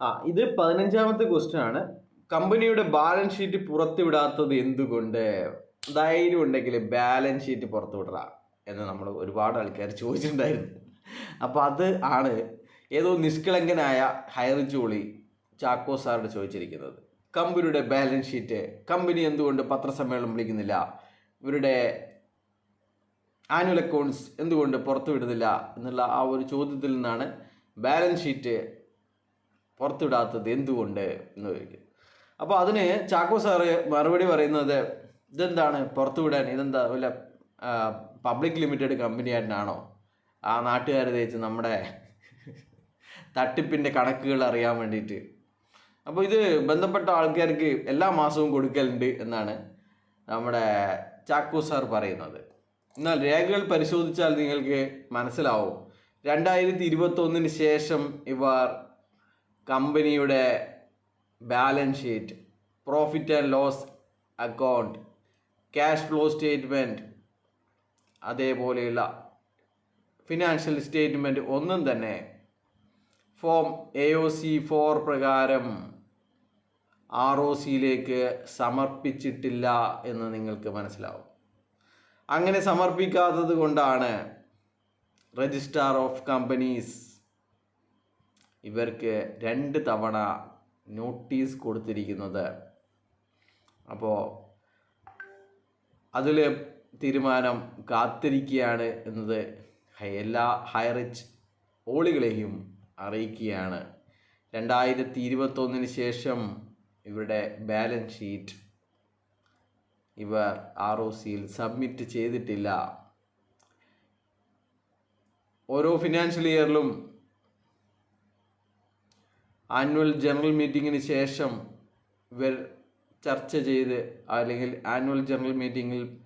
ആ ഇത് പതിനഞ്ചാമത്തെ ക്വസ്റ്റ്യൻ ആണ്. കമ്പനിയുടെ ബാലൻസ് ഷീറ്റ് പുറത്തുവിടാത്തത് എന്തുകൊണ്ട്? ധൈര്യം ഉണ്ടെങ്കിൽ ബാലൻസ് ഷീറ്റ് പുറത്തുവിടറ എന്ന് നമ്മൾ ഒരുപാട് ആൾക്കാർ ചോദിച്ചിട്ടുണ്ടായിരുന്നു. അപ്പോൾ അത് ആണ് ഏതോ നിഷ്കളങ്കനായ ഹയർ ജോളി ചാക്കോ സാറിന് ചോദിച്ചിരിക്കുന്നത്. കമ്പനിയുടെ ബാലൻസ് ഷീറ്റ് കമ്പനി എന്തുകൊണ്ട് പത്രസമ്മേളനം വിളിക്കുന്നില്ല? ഇവരുടെ ആനുവൽ അക്കൗണ്ട്സ് എന്തുകൊണ്ട് പുറത്തുവിടുന്നില്ല? എന്നുള്ള ആ ഒരു ചോദ്യത്തിൽ നിന്നാണ് ബാലൻസ് ഷീറ്റ് പുറത്തുവിടാത്തത് എന്തുകൊണ്ട് എന്ന് ചോദിക്കും. അപ്പോൾ അതിന് ചാക്കോ സാറ് മറുപടി പറയുന്നത് ഇതെന്താണ് പുറത്തുവിടാൻ? ഇതെന്താ വല്ല പബ്ലിക് ലിമിറ്റഡ് കമ്പനി ആയിട്ടാണോ ആ നാട്ടുകാർ തേച്ച് നമ്മുടെ തട്ടിപ്പിന്റെ കണക്കുകൾ അറിയാൻ വേണ്ടിയിട്ട്. അപ്പോൾ ഇത് ബന്ധപ്പെട്ട ആൾക്കാർക്ക് എല്ലാ മാസവും കൊടുക്കലുണ്ട് എന്നാണ് നമ്മുടെ ചാക്കോ സാർ പറയുന്നത്. എന്നാൽ രേഖകൾ പരിശോധിച്ചാൽ നിങ്ങൾക്ക് മനസ്സിലാവും. രണ്ടായിരത്തി ഇരുപത്തൊന്നിന് ശേഷം ഇവർ കമ്പനിയുടെ balance sheet profit and loss account cash flow statement അതേപോലെയുള്ള ഫിനാൻഷ്യൽ സ്റ്റേറ്റ്മെന്റ് ഒന്നും തന്നെ form A O C four പ്രകാരം ആർ ഒ സിയിലേക്ക് സമർപ്പിച്ചിട്ടില്ല എന്ന് നിങ്ങൾക്ക് മനസ്സിലാവും. അങ്ങനെ സമർപ്പിക്കാത്തത് കൊണ്ടാണ് രജിസ്ട്രാർ ഓഫ് കമ്പനീസ് ഇവർക്ക് രണ്ട് തവണ നോട്ടീസ് കൊടുത്തിരിക്കുന്നത്. അപ്പോൾ അതിൽ തീരുമാനം കാത്തിരിക്കുകയാണ് എന്നത് എല്ലാ ഹൈറിച്ച് ഓളികളെയും അറിയിക്കുകയാണ്. രണ്ടായിരത്തി ഇരുപത്തൊന്നിന് ശേഷം ഇവരുടെ ബാലൻസ് ഷീറ്റ് ഇവർ ആർ ഒ സിയിൽ സബ്മിറ്റ് ചെയ്തിട്ടില്ല. ഓരോ ഫിനാൻഷ്യൽ ഇയറിലും ആനുവൽ ജനറൽ മീറ്റിങ്ങിന് ശേഷം ചർച്ച ചെയ്ത് അല്ലെങ്കിൽ ആനുവൽ ജനറൽ മീറ്റിങ്ങിൽ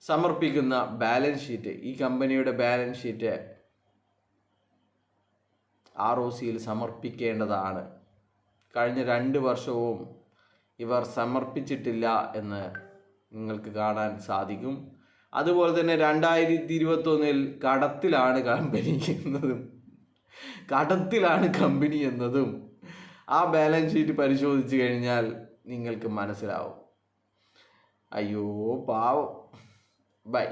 സമർപ്പിക്കുന്ന ബാലൻസ് ഷീറ്റ് ഈ കമ്പനിയുടെ ബാലൻസ് ഷീറ്റ് ആർ ഒ സിയിൽ സമർപ്പിക്കേണ്ടതാണ്. കഴിഞ്ഞ രണ്ട് വർഷവും ഇവർ സമർപ്പിച്ചിട്ടില്ല എന്ന് നിങ്ങൾക്ക് കാണാൻ സാധിക്കും. അതുപോലെ തന്നെ രണ്ടായിരത്തി ഇരുപത്തൊന്നിൽ കടത്തിലാണ് കമ്പനി എന്നതും. കടത്തിലാണ് കമ്പനി എന്നതും ആ ബാലൻസ് ഷീറ്റ് പരിശോധിച്ച് കഴിഞ്ഞാൽ നിങ്ങൾക്ക് മനസ്സിലാവും. അയ്യോ പാവം. ബൈ